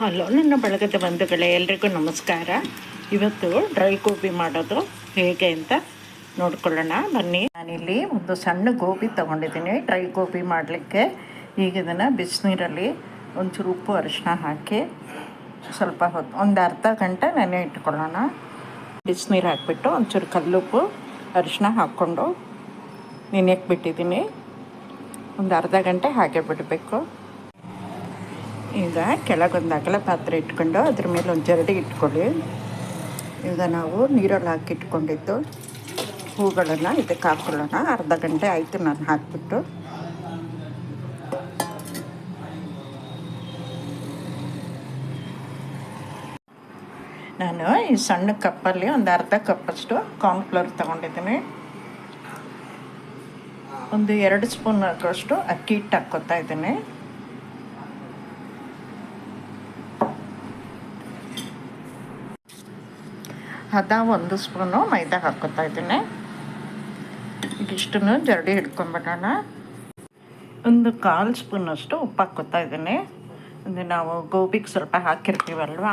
Hello, ನನ್ನ ಬಳಗದ ಬಂಧುಗಳೇ, ಎಲ್ರಿಗೂ ನಮಸ್ಕಾರ. ಇವತ್ತು ಡ್ರೈ ಗೋಬಿ ಮಾಡೋದು ಹೇಗೆ ಅಂತ ನೋಡ್ಕೊಳ್ಳೋಣ, ಬನ್ನಿ. ನಾನಿಲ್ಲಿ ಒಂದು ಸಣ್ಣ ಗೋಬಿ ತೊಗೊಂಡಿದ್ದೀನಿ, ಡ್ರೈ ಗೋಬಿ ಮಾಡಲಿಕ್ಕೆ. ಈಗ ಇದನ್ನು ಬಿಸಿನೀರಲ್ಲಿ ಒಂಚೂರು ಉಪ್ಪು ಅರಿಶಿನ ಹಾಕಿ ಸ್ವಲ್ಪ ಹೊತ್ತು, ಒಂದು ಅರ್ಧ ಗಂಟೆ ನೆನೆ ಇಟ್ಕೊಳ್ಳೋಣ. ಬಿಸಿನೀರು ಹಾಕ್ಬಿಟ್ಟು ಒಂಚೂರು ಕಲ್ಲುಪ್ಪು ಅರಿಶಿನ ಹಾಕ್ಕೊಂಡು ನೆನೆಯಕ್ಕೆ ಬಿಟ್ಟಿದ್ದೀನಿ. ಒಂದು ಅರ್ಧ ಗಂಟೆ ಹಾಗೆ ಬಿಡಬೇಕು. ಈಗ ಕೆಳಗೊಂದು ಅಗಲ ಪಾತ್ರೆ ಇಟ್ಕೊಂಡು ಅದ್ರ ಮೇಲೆ ಒಂದು ಜರಡಿ ಇಟ್ಕೊಳ್ಳಿ. ಈಗ ನಾವು ನೀರಲ್ಲಿ ಹಾಕಿ ಇಟ್ಕೊಂಡಿದ್ದು ಹೂಗಳನ್ನು ಇದಕ್ಕೆ ಹಾಕ್ಕೊಳ್ಳೋಣ ಅರ್ಧ ಗಂಟೆ ಆಯಿತು ನಾನು ಹಾಕಿಬಿಟ್ಟು. ನಾನು ಈ ಸಣ್ಣ ಕಪ್ಪಲ್ಲಿ ಒಂದು ಅರ್ಧ ಕಪ್ಪಷ್ಟು ಕಾರ್ನ್ಫ್ಲವರ್ ತೊಗೊಂಡಿದ್ದೀನಿ. ಒಂದು ಎರಡು ಸ್ಪೂನ್ ಹಾಕೋಷ್ಟು ಅಕ್ಕಿ ಹಿಟ್ಟು ಹಾಕ್ಕೊತಾ ಇದ್ದೀನಿ. ಹದ ಒಂದು ಸ್ಪೂನು ಮೈದಾ ಹಾಕೋತಾ ಇದ್ದೀನಿ ಇದಿಷ್ಟನ್ನು ಜರಡಿ ಹಿಡ್ಕೊಂಬಿಡೋಣ. ಒಂದು ಕಾಲು ಸ್ಪೂನಷ್ಟು ಉಪ್ಪು ಹಾಕೋತಾ ಇದ್ದೀನಿ ಅಂದರೆ ನಾವು ಗೋಬಿಗೆ ಸ್ವಲ್ಪ ಹಾಕಿರ್ತೀವಲ್ವಾ,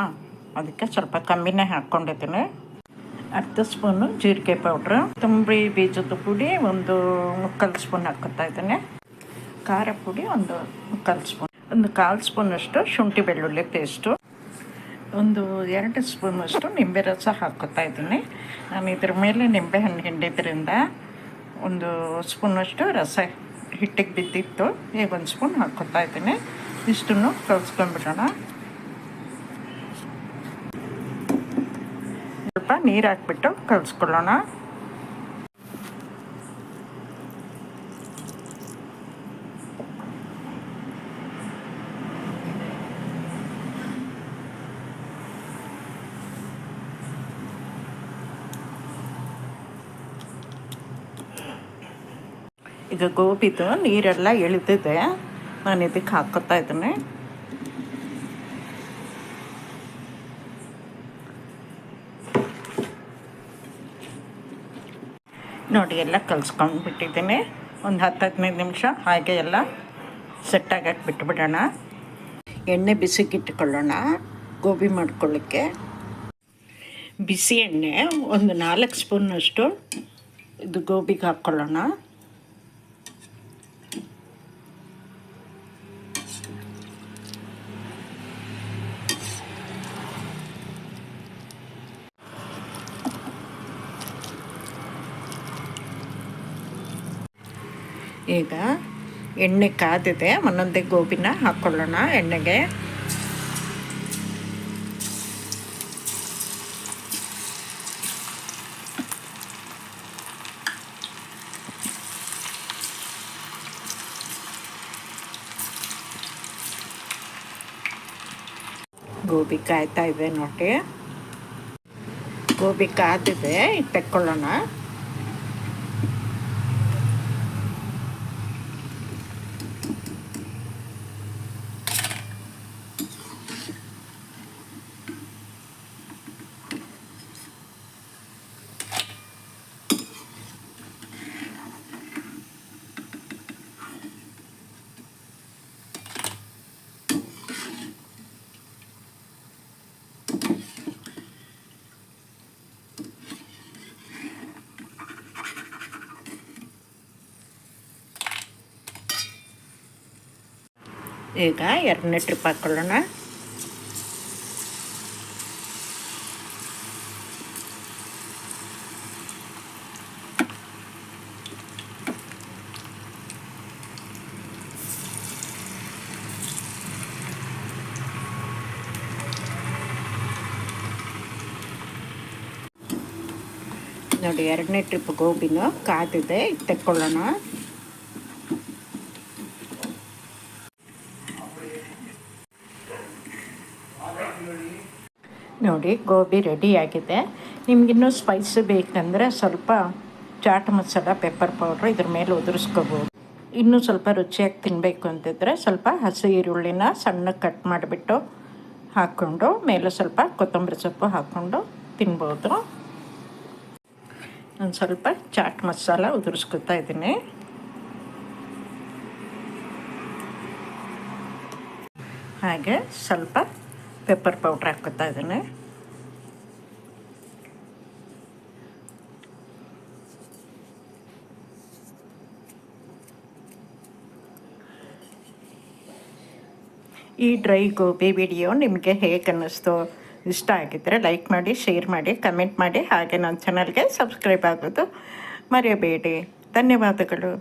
ಅದಕ್ಕೆ ಸ್ವಲ್ಪ ಕಮ್ಮಿನೇ ಹಾಕ್ಕೊಂಡಿದ್ದೀನಿ. ಅರ್ಧ ಸ್ಪೂನು ಜೀರಿಗೆ ಪೌಡ್ರು ತುಂಬಿ ಬೀಜದ ಪುಡಿ ಒಂದು ಮುಕ್ಕಾಲು ಸ್ಪೂನ್ ಹಾಕೋತಾ ಇದ್ದೀನಿ ಖಾರ ಪುಡಿ ಒಂದು ಮುಕ್ಕಾಲು ಸ್ಪೂನ್. ಒಂದು ಕಾಲು ಸ್ಪೂನಷ್ಟು ಶುಂಠಿ ಬೆಳ್ಳುಳ್ಳಿ ಪೇಸ್ಟು. ಒಂದು ಎರಡು ಸ್ಪೂನಷ್ಟು ನಿಂಬೆ ರಸ ಹಾಕ್ಕೊತಾ ಇದ್ದೀನಿ. ನಾನು ಇದ್ರ ಮೇಲೆ ನಿಂಬೆ ಹಣ್ಣು ಹಿಂಡಿದ್ರಿಂದ ಒಂದು ಸ್ಪೂನಷ್ಟು ರಸ ಹಿಟ್ಟಿಗೆ ಬಿದ್ದಿತ್ತು. ಈಗ ಒಂದು ಸ್ಪೂನ್ ಹಾಕ್ಕೊತಾ ಇದ್ದೀನಿ. ಇಷ್ಟನ್ನು ಕಲಸ್ಕೊಂಡ್ಬಿಡೋಣ. ಸ್ವಲ್ಪ ನೀರು ಹಾಕ್ಬಿಟ್ಟು ಕಲಿಸ್ಕೊಳ್ಳೋಣ. ಈಗ ಗೋಬಿದು ನೀರೆಲ್ಲ ಎಳಿದಿದೆ ನಾನು ಇದಕ್ಕೆ ಹಾಕೋತಾ ಇದ್ದೀನಿ. ನೋಡಿ, ಎಲ್ಲ ಕಲ್ಸ್ಕೊಂಡು ಬಿಟ್ಟಿದ್ದೀನಿ ಒಂದು ಹತ್ತು ಹದಿನೈದು ನಿಮಿಷ, ಹಾಗೆ ಎಲ್ಲ ಸೆಟ್ಟಾಗಕ್ಕೆ ಬಿಟ್ಬಿಡೋಣ. ಎಣ್ಣೆ ಬಿಸಿಗಿಟ್ಕೊಳ್ಳೋಣ, ಗೋಬಿ ಮಾಡ್ಕೊಳ್ಳಿಕ್ಕೆ. ಬಿಸಿ ಎಣ್ಣೆ, ಒಂದು ನಾಲ್ಕು ಸ್ಪೂನಷ್ಟು ಇದು ಗೋಬಿಗೆ ಹಾಕ್ಕೊಳ್ಳೋಣ. ಈಗ ಎಣ್ಣೆ ಕಾದಿದೆ ಒಂದೊಂದೇ ಗೋಬಿನ ಹಾಕ್ಕೊಳ್ಳೋಣ ಎಣ್ಣೆಗೆ. ಗೋಬಿ ಕಾಯ್ತಾ ಇದೆ ನೋಡಿ. ಗೋಬಿ ಕಾದಿದೆ ತೆಕ್ಕೊಳ್ಳೋಣ. ಈಗ ಎರಡನೇ ಟ್ರಿಪ್ ಹಾಕ್ಕೊಳ್ಳೋಣ ನೋಡಿ ಎರಡನೇ ಟ್ರಿಪ್ ಗೋಬಿನ ಕಾದಿದೆ ತೆಕ್ಕೊಳ್ಳೋಣ ನೋಡಿ, ಗೋಬಿ ರೆಡಿಯಾಗಿದೆ ನಿಮಗಿನ್ನೂ ಸ್ಪೈಸ್ ಬೇಕಂದರೆ ಸ್ವಲ್ಪ ಚಾಟ್ ಮಸಾಲ ಪೆಪ್ಪರ್ ಪೌಡ್ರ್ ಇದ್ರ ಮೇಲೆ ಉದುರಿಸ್ಕೋಬೋದು. ಇನ್ನೂ ಸ್ವಲ್ಪ ರುಚಿಯಾಗಿ ತಿನ್ನಬೇಕು ಅಂತಿದ್ರೆ ಸ್ವಲ್ಪ ಹಸಿ ಈರುಳ್ಳಿನ ಸಣ್ಣಗೆ ಕಟ್ ಮಾಡಿಬಿಟ್ಟು ಹಾಕ್ಕೊಂಡು, ಮೇಲೆ ಸ್ವಲ್ಪ ಕೊತ್ತಂಬರಿ ಸೊಪ್ಪು ಹಾಕ್ಕೊಂಡು ತಿನ್ಬೋದು. ನಾನು ಸ್ವಲ್ಪ ಚಾಟ್ ಮಸಾಲ ಉದುರಿಸ್ಕೊತಾ ಇದ್ದೀನಿ. ಹಾಗೆ ಸ್ವಲ್ಪ ಪೆಪ್ಪರ್ ಪೌಡ್ರ್ ಹಾಕೋತಾ ಇದ್ದೇನೆ. ಈ ಡ್ರೈ ಗೋಬಿ ವಿಡಿಯೋ ನಿಮಗೆ ಹೇಗೆ ಅನ್ನಿಸ್ತು? ಇಷ್ಟ ಆಗಿದ್ದರೆ ಲೈಕ್ ಮಾಡಿ ಶೇರ್ ಮಾಡಿ ಕಮೆಂಟ್ ಮಾಡಿ, ಹಾಗೆ ನನ್ನ ಚಾನಲ್ಗೆ ಸಬ್ಸ್ಕ್ರೈಬ್ ಆಗೋದು ಮರೆಯಬೇಡಿ ಧನ್ಯವಾದಗಳು.